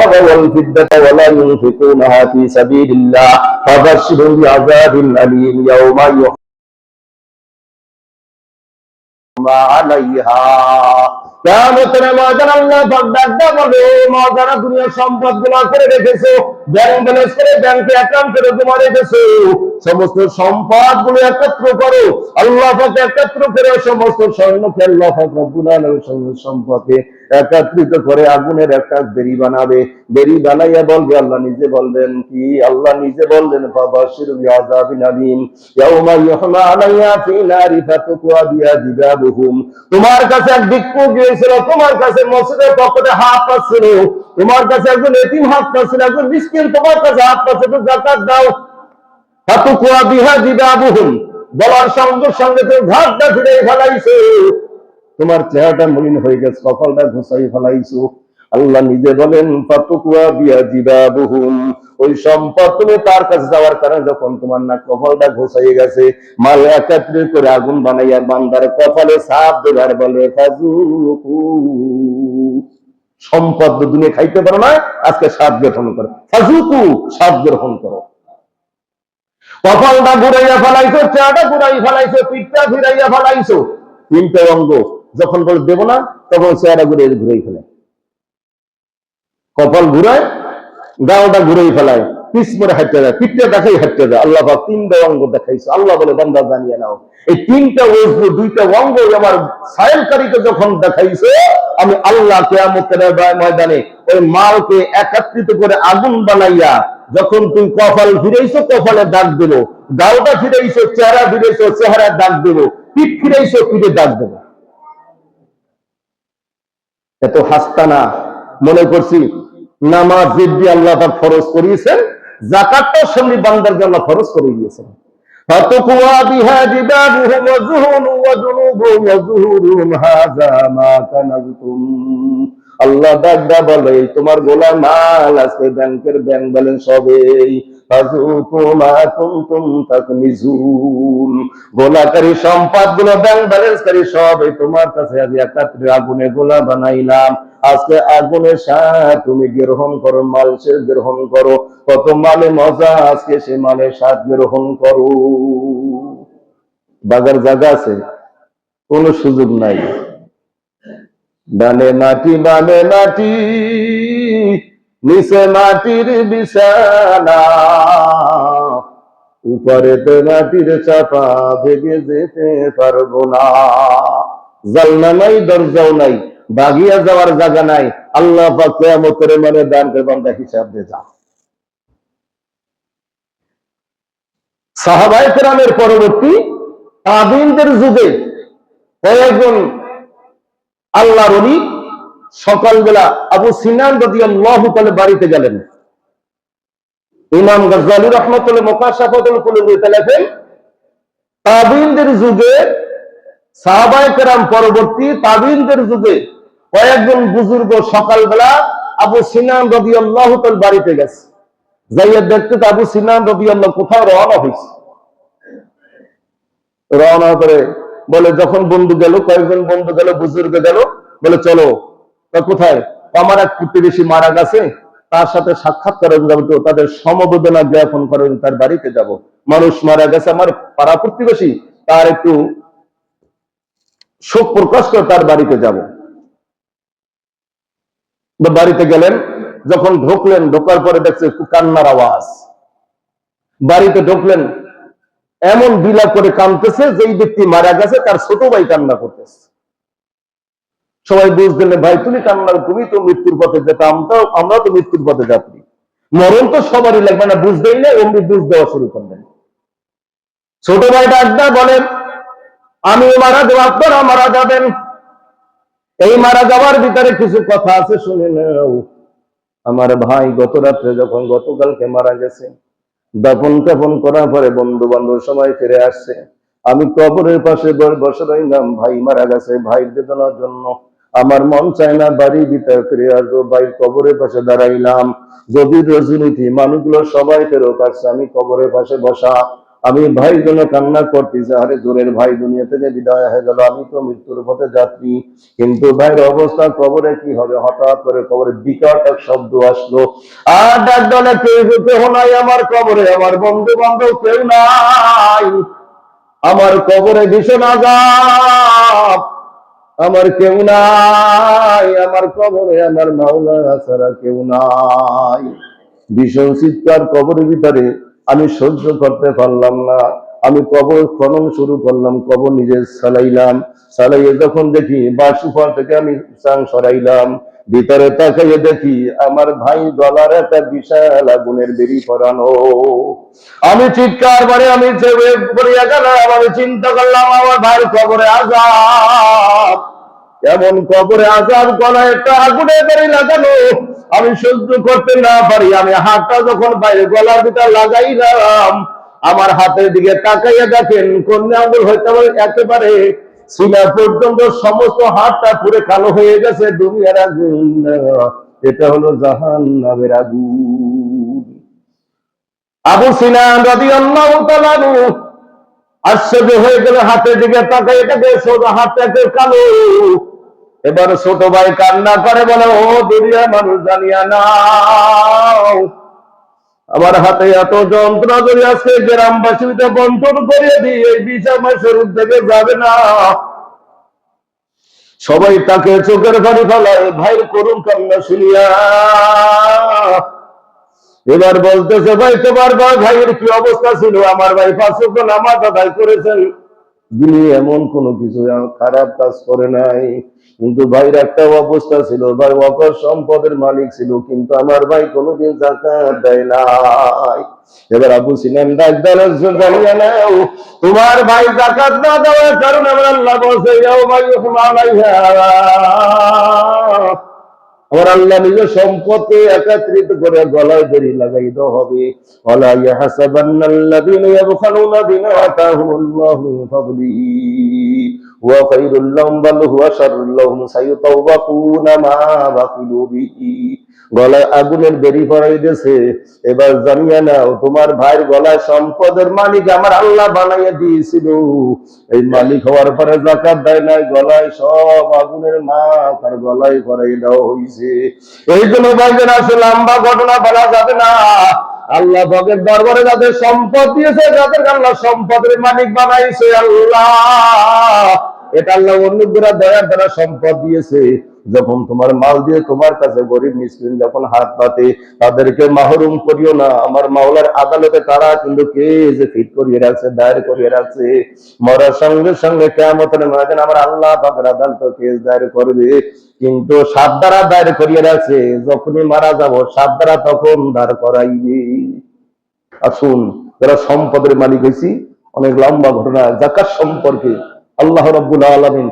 والفضة ولا ينفقونها في سبيل الله فبشرهم بعذاب أليم يوم يحمى عليها কেমতের ময়দান আল্লাহ পাক ডাকটা বলে মজারা দুনিয়ার সম্পদ গুলো করে রেখেছো ব্যাংক ব্যালেন্স করে ব্যাংকে অ্যাকাউন্ট করে জমা রেখেছো সমস্ত সম্পদ গুলো একত্র করো আল্লাহ পাক একত্র করে সমস্ত স্বর্ণকে আল্লাহ পাক রব্বুল আলামিন সমস্ত সম্পদে একত্রিত করে আগুনের একটা বেরি বানাবে। বেরি বানাইয়া বলবে, আল্লাহ নিজে বলবেন কি? আল্লাহ নিজে বললেন, ফাবাশির বিআযাবিন আলিম। ইয়াউমা ইউহমা আলাইহা ফি নারি ফাতুকুয়া বিআযাবিহুম তোমার কাছে এক ভিক্ষুক গিয়েছিল, তোমার কাছে মসজিদের পকেটে হাত পাচ্ছিল তোমার কাছে একজন এতিম হাত পাচ্ছিল একজন মিসকিন, তোমার কাছে হাত পাচ্ছে তো জাকাত দাও। ফাতুকুয়া বিআযাবিহুম বলার সঙ্গে সঙ্গে তুমি ঘাটটা ফিরে ফেলাইছো। তোমার চেহারাটা মলিন হয়ে গেছে, কপালটা ঘুষাই ফেলাইছো। আল্লাহ নিজে বলেন ওই সম্পদ তুমি তার কাছে যাওয়ার কারণে যখন তোমার না কপালটা গেছে, মাল একাত্রিত করে আগুন বানাইয়া বান্দার কপালে সাপ দেবার বলে সম্পদ খাইতে পারো না, আজকে সাপ গ্রহণ করো। ফাজুকু সাপ গ্রহণ করো। কপালটা ঘুরাইয়া ফেলাইছো, চেহারাটা ঘুরাই ফেলাইছো, পিঠটা ফিরাইয়া ফেলাইছো। তিনটে অঙ্গ। যখন বলে দেবো না, তখন চেহারা ঘুরে ঘুরেই ফেলে। কপাল ঘুরায়, গাওটা ঘুরেই ফেলায় পিস মরে হাঁটতে যায় পিঠটা দেখাই হাঁটতে যায়। আল্লাহ পাক তিনটা অঙ্গ দেখাইছে। আল্লাহ বলে, বান্দা, জানিয়ে নাও, এই তিনটা ওজু দুইটা অঙ্গ আমার সায়নকারীকে যখন দেখাইছে, আমি আল্লাহ কেয়ামতের ময়দানে ওই মালকে একত্রিত করে আগুন বানাইয়া, যখন তুই কপাল ফিরেইছো, কপালে দাগ দিল। গাওটা ফিরেইছো, চেহারা ফিরেইছো চেহারা দাগ দিল। পিঠ ফিরেইছো, পিঠে দাগ দিল। এত হাসতানা মনে করছি নামাজ জিদ্দি আল্লাহ তার ফরজ করিয়েছেন জাকাতটাও সঙ্গে বান্দারকে আল্লাহ ফরজ করে দিয়েছেন فتقوى بها جبالهم وزهر وجنوبهم وزهورهم هذا ما كنزتم আল্লাহ দাদা বলে, তোমার গোলা মাল আছে ব্যাংকের ব্যাংক ব্যালেন্স হবে গোলাকারী সম্পদগুলো ব্যাংক সব, তোমার কাছে আজ একাত্রে আগুনে গোলা বানাইলাম। আজকে আগুনের স্বাদ তুমি গ্রহণ করো, মাল সে গ্রহণ করো। কত মালে মজা আজকে সে মালে স্বাদ গ্রহণ করো। বাজার জায়গা আছে, কোনো সুযোগ নাই। ডানে মাটি বামে মাটি, নিচে মাটির বিছানা। উপরেতে মাটির চাপা ভেঙে যেতে পারব না। জালনা নাই, দরজাও নাই, বাগিয়া যাওয়ার জায়গা নাই। আল্লাহ কিয়ামতের মানে দান করে বান্দা হিসাব দিয়ে যা। সাহাবায়ে কেরামের পরবর্তী তাবিনদের যুগে কয়েকজন আল্লাহর অলি সকালবেলা আবু সিনান রদি আল্লাহ বাড়িতে গেলেন। ইমাম গজালি রহমতুল্লাহ যুগে সাহাবায়ে পরবর্তী তাবিনদের যুগে কয়েকজন বুজুর্গ সকালবেলা আবু সিনান রবি আল্লাহ বাড়িতে গেছে। যাইয়া দেখতে আবু সিনান রবি কোথাও রওনা হয়েছে রওনা করে বলে, যখন বন্ধু গেল, কয়েকজন বন্ধু গেল, বুজুর্গ গেল, বলে, চলো। তা কোথায়? আমার এক প্রতিবেশী মারা গেছে, তার সাথে সাক্ষাৎ করার যাব তো তাদের সমবেদনা জ্ঞাপন করার তার বাড়িতে যাব। মানুষ মারা গেছে, আমার পাড়া প্রতিবেশী, তার একটু শোক প্রকাশ করে তার বাড়িতে যাব। বাড়িতে গেলেন, যখন ঢুকলেন, ঢোকার পরে দেখছে একটু কান্নার আওয়াজ। বাড়িতে ঢুকলেন এমন বিলাপ করে কানতেছে, যেই ব্যক্তি মারা গেছে, তার ছোট ভাই কান্না করতেছে। সবাই বুঝলেন ভাই, তুমি কান্না তুমি তো মৃত্যুর পথে যেতাম আমরা তো মৃত্যুর পথে যাত্রী। মরণ তো সবারই লাগবে না বুঝতেই না অমনি বুঝ দেওয়া শুরু করলেন। ছোট ভাই ডাকদা বলেন আমি মারা যাব আপনারা মারা যাবেন। এই মারা যাওয়ার ভিতরে কিছু কথা আছে, শুনে নাও। আমার ভাই গত রাত্রে যখন গতকালকে মারা গেছে দাপন কাফন করার পরে বন্ধু বান্ধব সবাই ফিরে আসছে। আমি কবরের পাশে বসে রইলাম ভাই মারা গেছে ভাই বেদনার জন্য। আমার মন চায় না বাড়ি ভিতরে ফিরে আসব, ভাই কবরের পাশে দাঁড়াইলাম। যদি রজনীতি, মানুষগুলো সবাই ফেরত আসছে, আমি কবরের পাশে বসা। আমি ভাই জন্য কান্না করতেছি আরে জোরের ভাই দুনিয়া থেকে বিদায় হয়ে গেল, আমি তো মৃত্যুর পথে যাত্রী। কিন্তু ভাইয়ের অবস্থা, কবরে কি হবে? হঠাৎ করে কবরে বিকট এক শব্দ আসলো। আর কেউ নাই, আমার কবরে, আমার বন্ধু বান্ধব কেউ নাই। আমার কবরে ভীষণ আজাব। আমার কেউ নাই, আমার কবরে, আমার মাওলা ছাড়া কেউ নাই। ভীষণ চিৎকার কবরের ভিতরে। আমি সহ্য করতে পারলাম না। আমি কবর খনন শুরু করলাম, কবর নিজে সালাইলাম। সালাইয়ে যখন দেখি বাসুফল থেকে আমি চাং সরাইলাম, ভিতরে তাকাইয়ে দেখি আমার ভাই গলার একটা বিশাল আগুনের বেরি পরানো। আমি চিৎকার করে, আমি গেলাম, আমি চিন্তা করলাম আমার ভাইয়ের কবরে আজাব। এমন কবরে আজাব গলা একটা আগুনে বেরি লাগানো। আমি সহ্য করতে না পারি, আমি হাতটা যখন বাইরে গলার ভিতর লাগাইলাম, আমার হাতের দিকে তাকাইয়া দেখেন, কন্যা আঙ্গুল হইতে পারে একেবারে সিনা পর্যন্ত সমস্ত হাতটা পুরো কালো হয়ে গেছে দুনিয়ার আগুন। এটা হলো জাহান নামের আগুন। আবু সিনান রাদি আল্লাহ আশ্চর্য হয়ে গেল, হাতের দিকে তাকাই এটাকে সোজা হাতটাকে কালো। এবার ছোট ভাই কান্না করে বলে, ও দুনিয়া মানুষ জানিয়া নাও। আমার হাতে এত যন্ত্রণা ধরে আছে গ্রামবাসীতে বন্টন করে দিই, এই বিশ মাসের থেকে যাবে না। সবাই তাকে চোখের পানি ফেলায়, ভাইয়ের করুন কান্না শুনিয়া। এবার বলতেছে, ভাই, তোমার ভাই ভাইয়ের কি অবস্থা ছিল? আমার ভাই পাঁচশো নামাজ আদায় করেছেন। যিনি এমন কোনো কিছু খারাপ কাজ করে নাই। কিন্তু ভাইয়ের একটা অবস্থা ছিল, ভাই অকর সম্পদের মালিক ছিল, কিন্তু আমার ভাই কোনোদিন জাকাত দেয় নাই। এবার আবু সিনেন জানিয়ে নাও, তোমার ভাই জাকাত না দেওয়ার কারণে আমার আল্লাহ বলছে যাও ভাই আমার আল্লাহ নিজের সম্পদকে একত্রিত করে গলায় দড়ি লাগাই দেওয়া হবে। ওয়ালা ইয়াহসাবান্নাল্লাযীনা ইয়াবখালুনা বিমা আতাহুমুল্লাহু ফাদলিহি। ওয়া খায়রুল লাহুম বাল হুয়া শাররুল লাহুম সায়ুতাওয়াকুনা মা বাকিলু বিহি। গলায় আগুনের বেরি দিয়েছে। এবার জানিয়ে নাও, তোমার ভাইয়ের গলায় সম্পদের মালিক আমার আল্লাহ বানাইয়া দিয়েছিল। এই মালিক হওয়ার পরে জাকাত দেয় নাই, গলায় সব আগুনের মাছ আর গলায় পড়াই দেওয়া হয়েছে এই জন্য ভাইদের আসলে লম্বা ঘটনা বলা যাবে না। আল্লাহ ভগের দরবারে যাদের সম্পদ দিয়েছে, যাদের আল্লাহ সম্পদের মালিক বানাইছে আল্লাহ। এটা আল্লাহ অন্যরা দয়ার দ্বারা সম্পদ দিয়েছে। যখন তোমার মাল দিয়ে তোমার কাছে গরিব মিসকিন যখন হাত পাতে তাদেরকে মাহরুম করিও না। আমার মাওলার আদালতে তারা কিন্তু কে যে ফিট করিয়ে রাখছে, দায়ের করিয়ে রাখছে? মরার সঙ্গে সঙ্গে কেমতের ময়দান আমার আল্লাহ পাকের আদালত কেস দায়ের করবে। কিন্তু সাত দ্বারা দায়ের করিয়ে রাখছে, যখনই মারা যাব সাত দ্বারা তখন দাঁড় করাইবে। আসুন, যারা সম্পদের মালিক হয়েছি অনেক লম্বা ঘটনা। জাকাত সম্পর্কে আল্লাহ রব্বুল আলমিন